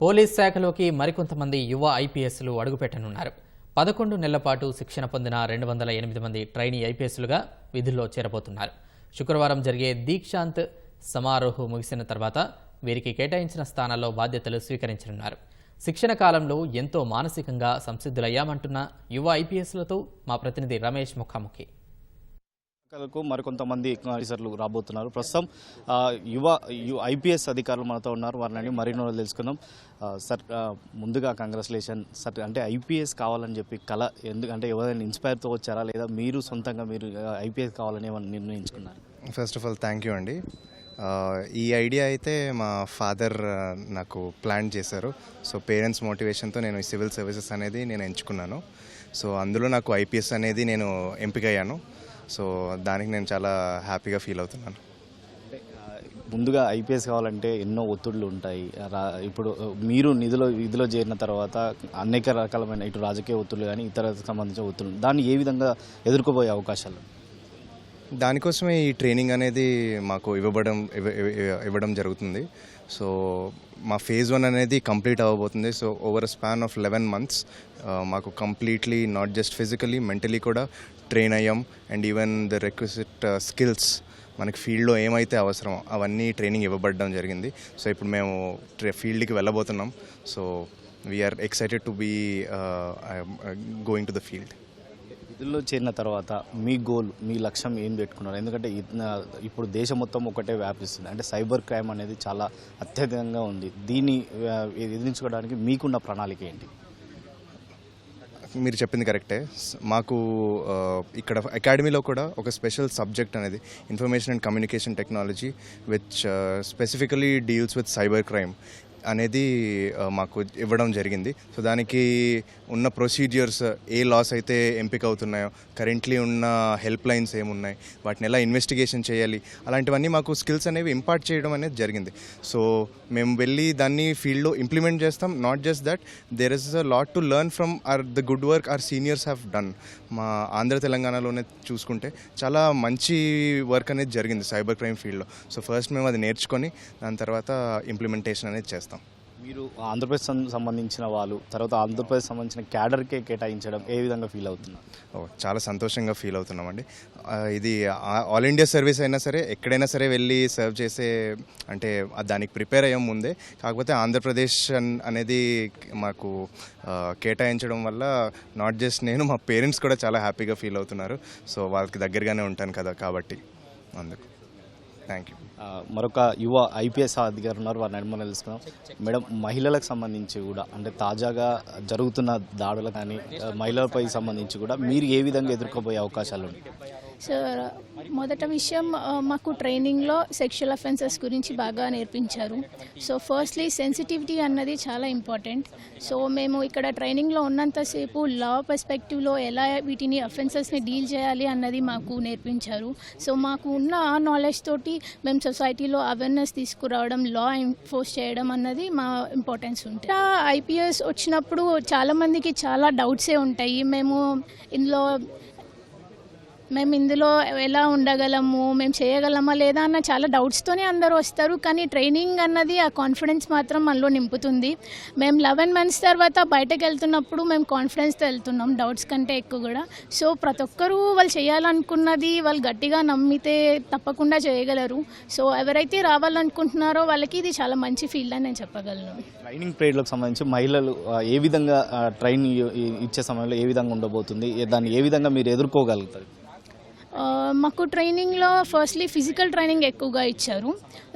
Police శాఖలోకి మరికొంతమంది యువ ఐపీఎస్లు అడుగుపెట్టనున్నారు. పదకొండు నెలల పాటు శిక్షణ పొందిన రెండు వందల ఎనిమిది మంది ట్రైనీ ఐపీఎస్లుగా విధుల్లో చేరబోతున్నారు. శుక్రవారం జరిగే దీక్షాంత్ సమారోహ్ ముగిసిన తర్వాత వీరికి కేటాయించిన స్థానాల్లో బాధ్యతలు స్వీకరించనున్నారు. శిక్షణ కాలంలో ఎంతో మానసికంగా సంసిద్ధులయ్యామంటున్న యువ ఐపీఎస్లతో మా ప్రతినిధి రమేష్ ముఖాముఖి. కు మరికొంతమంది ఆఫీసర్లు రాబోతున్నారు. ప్రస్తుతం యువ యువ ఐపీఎస్ అధికారులు మనతో ఉన్నారు. వారిని మరిన్ని రోజులు తెలుసుకుందాం. సార్ ముందుగా కంగ్రాచులేషన్. సార్ అంటే ఐపీఎస్ కావాలని చెప్పి కళ ఎందుకంటే ఎవరైనా ఇన్స్పైర్తో వచ్చారా? లేదా మీరు సొంతంగా మీరు ఐపీఎస్ కావాలని ఏమైనా నిర్ణయించుకున్నారు? First of all thank you అండి. ఈ ఐడియా అయితే మా ఫాదర్ నాకు ప్లాన్ చేశారు. సో పేరెంట్స్ మోటివేషన్తో నేను ఈ సివిల్ సర్వీసెస్ అనేది నేను ఎంచుకున్నాను. సో అందులో నాకు ఐపీఎస్ అనేది నేను ఎంపికయ్యాను సో దానికి నేను చాలా హ్యాపీగా ఫీల్ అవుతున్నాను. ముందుగా ఐపీఎస్ కావాలంటే ఎన్నో ఒత్తిడులు ఉంటాయి. రా ఇప్పుడు మీరు నిధిలో విధిలో చేరిన తర్వాత అనేక రకాలమైన ఇటు రాజకీయ ఒత్తిడులు కానీ ఇతర సంబంధించిన ఒత్తిడులు దాన్ని ఏ విధంగా ఎదుర్కోబోయే అవకాశాలు? దానికోసమే ఈ ట్రైనింగ్ అనేది మాకు ఇవ్వబడం ఇవ్వ- ఇవ్వ- ఇవ్వడం జరుగుతుంది. సో మా ఫేజ్ వన్ అనేది కంప్లీట్ అవ్వబోతుంది. So over span of eleven months మాకు completely not just physically mentally కూడా ట్రైన్ అయ్యాం. And even the requisite skills మనకి ఫీల్డ్లో ఏమైతే అవసరమో అవన్నీ ట్రైనింగ్ ఇవ్వబడడం జరిగింది. సో ఇప్పుడు మేము ఫీల్డ్కి వెళ్ళబోతున్నాం. So we're excited to be going to the field ఇందులో చేరిన తర్వాత మీ గోల్ మీ లక్ష్యం ఏం పెట్టుకున్నారు? ఎందుకంటే ఇప్పుడు దేశం మొత్తం ఒకటే వ్యాపిస్తుంది. అంటే సైబర్ క్రైమ్ అనేది చాలా అత్యధికంగా ఉంది. దీన్ని ఎదిరించుకోవడానికి మీకున్న ప్రణాళిక ఏంటి? మీరు చెప్పింది కరెక్టే. మాకు ఇక్కడ అకాడమీలో కూడా ఒక స్పెషల్ సబ్జెక్ట్ అనేది information and communication technology which specifically deals with cyber crime అనేది మాకు ఇవ్వడం జరిగింది. సో దానికి ఉన్న ప్రొసీజియర్స్ ఏ లాస్ అయితే ఎంపిక అవుతున్నాయో కరెంట్లీ ఉన్న హెల్ప్ లైన్స్ ఏమున్నాయి వాటిని ఎలా ఇన్వెస్టిగేషన్ చేయాలి అలాంటివన్నీ మాకు స్కిల్స్ అనేవి ఇంపార్ట్ చేయడం అనేది జరిగింది. సో మేము వెళ్ళి దాన్ని ఫీల్డ్లో ఇంప్లిమెంట్ చేస్తాం. Not just that there is a lot to learn from our the good work our seniors have done మా ఆంధ్ర తెలంగాణలోనే చూసుకుంటే చాలా మంచి వర్క్ అనేది జరిగింది సైబర్ క్రైమ్ ఫీల్డ్లో. సో ఫస్ట్ మేము అది నేర్చుకొని దాని తర్వాత ఇంప్లిమెంటేషన్ అనేది చేస్తాం. మీరు ఆంధ్రప్రదేశ్ సంబంధించిన వాళ్ళు తర్వాత ఆంధ్రప్రదేశ్ సంబంధించిన క్యాడర్కే కేటాయించడం ఏ విధంగా ఫీల్ అవుతున్నారు? ఓ చాలా సంతోషంగా ఫీల్ అవుతున్నామండి. ఇది ఆల్ ఇండియా సర్వీస్ అయినా సరే ఎక్కడైనా సరే వెళ్ళి సర్వ్ చేసే అంటే దానికి ప్రిపేర్ అయ్యే ముందే కాకపోతే ఆంధ్రప్రదేశ్ అనేది మాకు కేటాయించడం వల్ల నాట్ జస్ట్ నేను మా పేరెంట్స్ కూడా చాలా హ్యాపీగా ఫీల్ అవుతున్నారు. సో వాళ్ళకి దగ్గరగానే ఉంటాను కదా కాబట్టి అందుకు. థ్యాంక్ యూ మరొక యువ ఐపీఎస్ అధికారులు ఉన్నారు. వారిని అడిగి తెలుసుకుందాం. మేడం మహిళలకు సంబంధించి కూడా అంటే తాజాగా జరుగుతున్న దాడులు కానీ మహిళలపై సంబంధించి కూడా మీరు ఏ విధంగా ఎదుర్కోబోయే అవకాశాలు ఉన్నాయి? సో మొదట విషయం మాకు ట్రైనింగ్లో సెక్షువల్ అఫెన్సెస్ గురించి బాగా నేర్పించారు. సో ఫస్ట్లీ సెన్సిటివిటీ అన్నది చాలా ఇంపార్టెంట్ సో మేము ఇక్కడ ట్రైనింగ్లో ఉన్నంతసేపు లా పర్స్పెక్టివ్లో ఎలా వీటిని అఫెన్సెస్ని డీల్ చేయాలి అన్నది మాకు నేర్పించారు. సో మాకు ఉన్న ఆ నాలెడ్జ్ తోటి మేము సొసైటీలో అవేర్నెస్ తీసుకురావడం లా ఎన్ఫోర్స్ చేయడం అన్నది మా ఇంపార్టెన్స్ ఉంటుంది. ఐపీఎస్ వచ్చినప్పుడు చాలామందికి చాలా డౌట్సే ఉంటాయి. మేము ఇందులో మేము ఇందులో ఎలా ఉండగలము మేము చేయగలమా లేదా అన్న చాలా డౌట్స్తోనే అందరూ వస్తారు. కానీ ట్రైనింగ్ అన్నది ఆ కాన్ఫిడెన్స్ మాత్రం మనలో నింపుతుంది. మేము లెవెన్ మంత్స్ తర్వాత బయటకు వెళ్తున్నప్పుడు మేము కాన్ఫిడెన్స్తో వెళ్తున్నాం డౌట్స్ కంటే ఎక్కువ కూడా. సో ప్రతి ఒక్కరూ వాళ్ళు చేయాలనుకున్నది వాళ్ళు గట్టిగా నమ్మితే తప్పకుండా చేయగలరు. సో ఎవరైతే రావాలనుకుంటున్నారో వాళ్ళకి ఇది చాలా మంచి ఫీల్డ్ అని నేను చెప్పగలను. ట్రైనింగ్ పీరియడ్లకు సంబంధించి మహిళలు ఏ విధంగా ట్రైనింగ్ ట్రైన్ ఇచ్చే సమయంలో ఏ విధంగా ఉండబోతుంది? దాన్ని ఏ విధంగా మీరు ఎదుర్కోగలుగుతారు? మాకు ట్రైనింగ్లో ఫస్ట్లీ ఫిజికల్ ట్రైనింగ్ ఎక్కువగా ఇచ్చారు.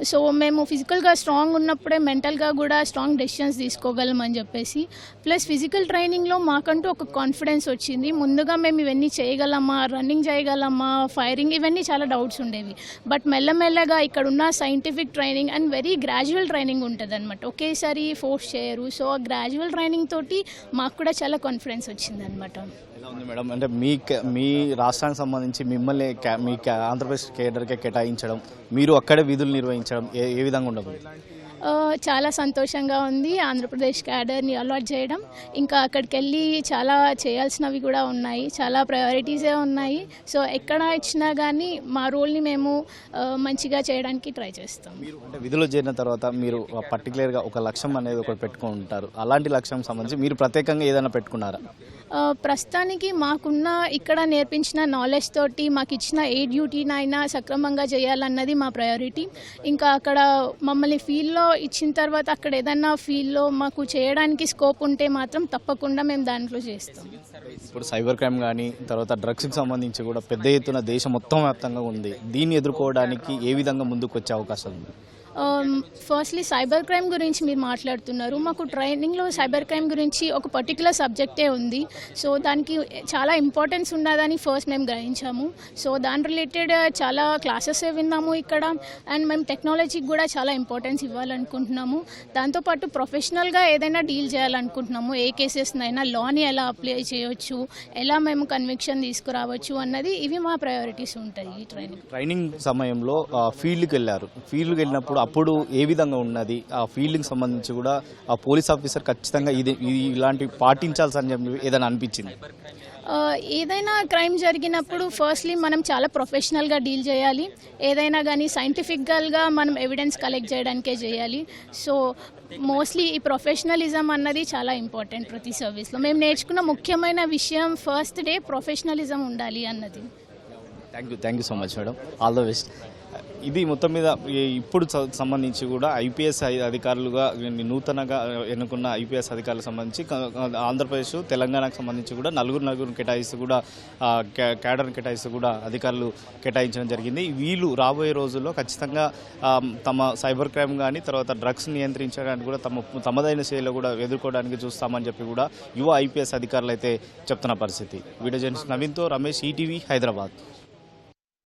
సో మేము ఫిజికల్గా స్ట్రాంగ్ ఉన్నప్పుడే మెంటల్గా కూడా స్ట్రాంగ్ డెసిషన్స్ తీసుకోగలం అని చెప్పేసి ప్లస్ ఫిజికల్ ట్రైనింగ్లో మాకంటూ ఒక కాన్ఫిడెన్స్ వచ్చింది. ముందుగా మేము ఇవన్నీ చేయగలమా రన్నింగ్ చేయగలమా ఫైరింగ్ ఇవన్నీ చాలా డౌట్స్ ఉండేవి. బట్ మెల్లమెల్లగా ఇక్కడ ఉన్న scientific training and very gradual training ఉంటుంది అనమాట ఒకేసారి ఫోర్స్ చేయరు. సో ఆ గ్రాడ్యువల్ ట్రైనింగ్ తోటి మాకు కూడా చాలా కాన్ఫిడెన్స్ వచ్చింది అనమాట ఎలా ఉంది మేడం. అంటే మీ మీ రాష్ట్రానికి సంబంధించి మిమ్మల్ని మీ ఆంధ్రప్రదేశ్ కేడర్కే కేటాయించడం మీరు అక్కడే విధులు నిర్వహించడం ఏ ఏ విధంగా ఉండబోతుంది? చాలా సంతోషంగా ఉంది. ఆంధ్రప్రదేశ్ క్యాడర్ని అలాట్ చేయడం. ఇంకా అక్కడికి వెళ్ళి చాలా చేయాల్సినవి కూడా ఉన్నాయి. చాలా ప్రయారిటీసే ఉన్నాయి. సో ఎక్కడ ఇచ్చినా కానీ మా రోల్ని మేము మంచిగా చేయడానికి ట్రై చేస్తాం. అంటే విధులు చేరిన తర్వాత మీరు పర్టికులర్గా ఒక లక్ష్యం అనేది ఒకటి పెట్టుకొని ఉంటారు అలాంటి లక్ష్యం సంబంధించి మీరు ప్రత్యేకంగా ఏదైనా పెట్టుకున్నారా? ప్రస్తుతానికి మాకున్న ఇక్కడ నేర్పించిన నాలెడ్జ్ తోటి మాకు ఇచ్చిన ఏ డ్యూటీనైనా సక్రమంగా చేయాలన్నది మా ప్రయారిటీ ఇంకా అక్కడ మమ్మల్ని ఫీల్డ్లో ఇచ్చిన తర్వాత అక్కడ ఏదైనా ఫీల్డ్లో మాకు చేయడానికి స్కోప్ ఉంటే మాత్రం తప్పకుండా మేము దాంట్లో చేస్తాం. ఇప్పుడు సైబర్ క్రైమ్ కానీ తర్వాత డ్రగ్స్కి సంబంధించి కూడా పెద్ద ఎత్తున దేశం మొత్తం వ్యాప్తంగా ఉంది. దీన్ని ఎదుర్కోవడానికి ఏ విధంగా ముందుకు వచ్చే అవకాశం ఉంది? ఫస్ట్లీ సైబర్ క్రైమ్ గురించి మీరు మాట్లాడుతున్నారు. మాకు ట్రైనింగ్లో సైబర్ క్రైమ్ గురించి ఒక పర్టికులర్ సబ్జెక్టే ఉంది. సో దానికి చాలా ఇంపార్టెన్స్ ఉన్నదని ఫస్ట్ మేము గ్రహించాము. సో దాని రిలేటెడ్ చాలా క్లాసెస్ విన్నాము ఇక్కడ. అండ్ మేము టెక్నాలజీకి కూడా చాలా ఇంపార్టెన్స్ ఇవ్వాలనుకుంటున్నాము. దాంతోపాటు ప్రొఫెషనల్గా ఏదైనా డీల్ చేయాలనుకుంటున్నాము. ఏ కేసెస్నైనా లాని ఎలా అప్లై చేయొచ్చు? ఎలా మేము కన్విక్షన్ తీసుకురావచ్చు? అన్నది ఇవి మా ప్రయారిటీస్ ఉంటాయి ట్రైనింగ్ ట్రైనింగ్ సమయంలో ఫీల్డ్కి వెళ్ళారు. ఫీల్డ్కి వెళ్ళినప్పుడు అప్పుడు ఏ విధంగా ఉన్నది? ఆ ఫీల్డ్కి సంబంధించి కూడా ఆ పోలీస్ ఆఫీసర్ ఖచ్చితంగా ఇది ఇలాంటి పాటించాల్సి చెప్పి ఏదైనా అనిపించింది? ఏదైనా క్రైమ్ జరిగినప్పుడు ఫస్ట్లీ మనం చాలా ప్రొఫెషనల్గా డీల్ చేయాలి. ఏదైనా కానీ సైంటిఫిక్గా మనం ఎవిడెన్స్ కలెక్ట్ చేయడానికే చేయాలి. సో మోస్ట్లీ ఈ ప్రొఫెషనలిజం అన్నది చాలా ఇంపార్టెంట్ ప్రతి సర్వీస్లో మేము నేర్చుకున్న ముఖ్యమైన విషయం ఫస్ట్ డే ప్రొఫెషనలిజం ఉండాలి అన్నది. Thank you thank you so much madam all the best ఇది మొత్తం మీద ఇప్పుడు సంబంధించి కూడా ఐపీఎస్ అధికారులుగా నూతనగా ఎన్నుకున్న ఐపీఎస్ అధికారులకు సంబంధించి ఆంధ్రప్రదేశ్ తెలంగాణకు సంబంధించి కూడా నలుగురు నలుగురు కేటాయిస్తూ కూడా ఆ, కేటాయిస్తూ కూడా అధికారులు కేటాయించడం జరిగింది. వీళ్ళు రాబోయే రోజుల్లో ఖచ్చితంగా తమ సైబర్ క్రైమ్ కానీ తర్వాత డ్రగ్స్ నియంత్రించడానికి కూడా తమ తమదైన శైలిలో కూడా ఎదుర్కోవడానికి చూస్తామని చెప్పి కూడా యువ ఐపీఎస్ అధికారులు అయితే చెప్తున్న పరిస్థితి. వీడియో జర్నలిస్ట్ నవీన్తో రమేష్ ఈటీవీ హైదరాబాద్.